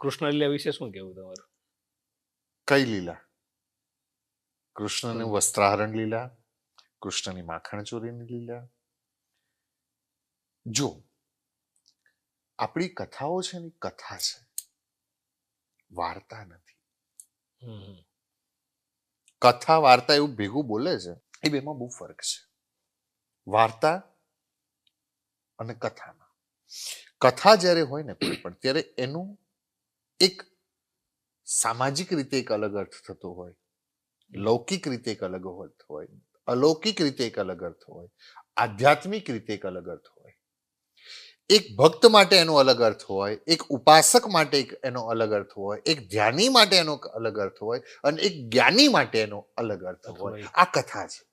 કૃષ્ણ લીલા વિશે શું કેવું તમારું? કઈ લીલા? કૃષ્ણની વસ્ત્રાહરણ લીલા કૃષ્ણની માખણ ચોરીની લીલા. જો આપણી કથાઓ છે ને કથા છે. વાર્તા નથી. કથા વાર્તા એવું ભેગું બોલે છે એ બેમાં બહુ ફરક છે. વાર્તા અને કથામાં. કથા જ્યારે હોય ને કોઈ પણ ત્યારે એનું એક સામાજિક રીતે એક અલગ અર્થ થતો હોય. લૌકિક રીતે એક અલગ અર્થ હોય. અલૌકિક રીતે એક અલગ અર્થ હોય. આધ્યાત્મિક રીતે એક અલગ અર્થ હોય. એક ભક્ત માટે એનો અલગ અર્થ હોય. એક ઉપાસક માટે એનો અલગ અર્થ હોય. એક ધ્યાની માટે એનો અલગ અર્થ હોય અને એક જ્ઞાની માટે એનો અલગ અર્થ હોય. આ કથા છે.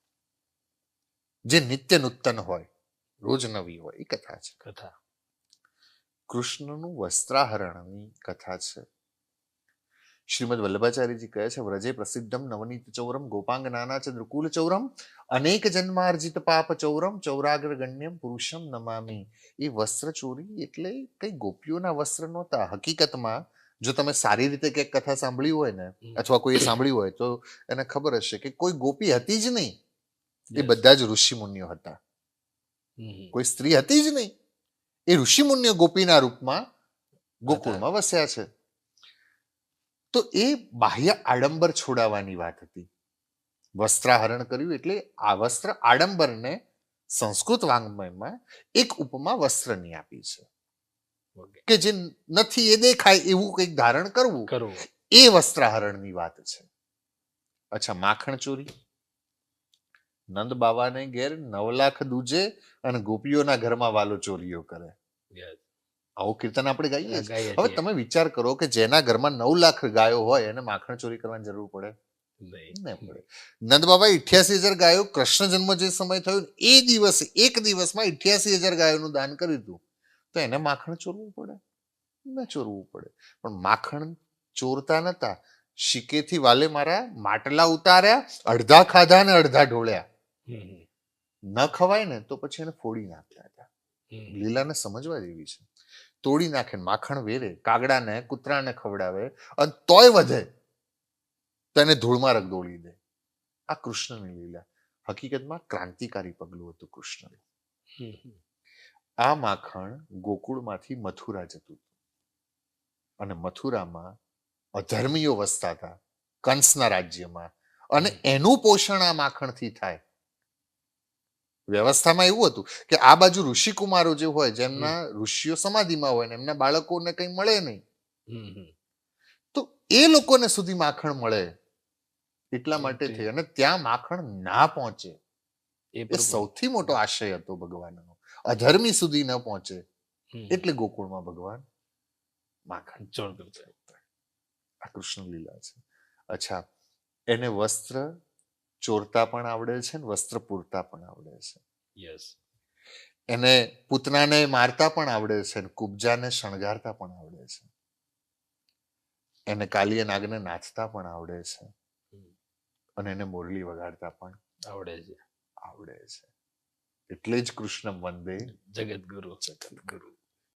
જે નિત્ય નૂતન હોય. રોજ નવી હોય. એ કથા છે. કથા. કૃષ્ણનું વસ્ત્રાહરણની કથા છે. શ્રીમદ વલ્લભાચાર્યજી કહે છે વ્રજે પ્રસિદ્ધમ નવનીત ચૌરમ ગોપાંગ નાના ચંદ્રકુલ ચૌરમ અનેક જન્માર્જિત પાપ ચૌરમ ચૌરાગ્ર ગણ્યમ પુરુષમ નમામી. એ વસ્ત્ર ચોરી એટલે કઈ ગોપીઓના વસ્ત્ર નહોતા. હકીકતમાં જો તમે સારી રીતે ક્યાંક કથા સાંભળી હોય ને અથવા કોઈએ સાંભળી હોય તો એને ખબર હશે કે કોઈ ગોપી હતી જ નહીં. એ બધા જ ઋષિ મુનિઓ હતા. કોઈ સ્ત્રી હતી જ નહીં. એ ઋષિમુન્ય ગોપીના રૂપમાં ગોકુળમાં વસ્યા છે. તો એ બાહ્ય આડંબર છોડાવવાની વાત હતી. વસ્ત્રાહરણ કર્યું એટલે આ વસ્ત્ર આડંબરને સંસ્કૃત વાંગ્મયમાં એક ઉપમા વસ્ત્રની આપી છે. કે જે નથી એ દેખાય એવું કંઈક ધારણ કરવું કરવું. એ વસ્ત્રાહરણની વાત છે. અચ્છા માખણ ચોરી? નંદ બાવાને ઘેર નવ લાખ દૂજે અને ગોપીઓના ઘરમાં વાલો ચોરીઓ કરે. આવું કીર્તન આપણે ગાઈએ હવે તમે વિચાર કરો કે જેના ઘરમાં નવ લાખ ગાયો હોય એને માખણ ચોરી કરવાની જરૂર પડે? નંદ બાબા ઇઠ્યાસી હજાર ગાયો કૃષ્ણ જન્મ જે સમય થયો એ દિવસ એક દિવસમાં ઇઠ્યાસી હજાર ગાયોનું દાન કર્યું હતું. તો એને માખણ ચોરવું પડે? ન ચોરવું પડે. પણ માખણ ચોરતા નતા. શીકેથી વાલે મારા માટલા ઉતાર્યા અડધા ખાધા ને અડધા ઢોળ્યા. ન ખવાય ને તો પછી એને ફોડી નાખતા હતા. લીલાને સમજવા જેવી છે. તોડી નાખે માખણ વેરે કાગડાને કૂતરાને ખવડાવે અને તોય વધે તેને ધૂળમાં રગદોળી દે. આ કૃષ્ણની લીલા. હકીકતમાં ક્રાંતિકારી પગલું હતું કૃષ્ણનું. આ માખણ ગોકુળમાંથી મથુરા જતું હતું. અને મથુરામાં અધર્મીઓ વસતા હતા કંસના રાજ્યમાં. અને એનું પોષણ આ માખણથી થાય. વ્યવસ્થામાં એવું હતું કે આ બાજુ ઋષિકુમારો જે હોય જેમના ઋષિઓ સમાધિમાં હોય ને એમના બાળકોને કંઈ મળે નહીં. તો એ લોકોને સુધી માખણ મળે એટલા માટે થઈ અને ત્યાં માખણ ના પહોંચે. એ સૌથી મોટો આશય હતો ભગવાનનો. અધર્મી સુધી ન પહોંચે. એટલે ગોકુળમાં ભગવાન માખણ કરતા. આ કૃષ્ણ લીલા છે. અચ્છા એને વસ્ત્ર ચોરતા પણ આવડે છે ને વસ્ત્ર પૂરતા પણ આવડે છે. યસ એને પૂતનાને મારતા પણ આવડે છે ને કુબજાને શણગારતા પણ આવડે છે. એને કાલિય નાગને નાચતા પણ આવડે છે. અને એને મોરલી વગાડતા પણ આવડે છે. આવડે છે. એટલે જ કૃષ્ણ વંદે જગત ગુરુ જગત ગુરુ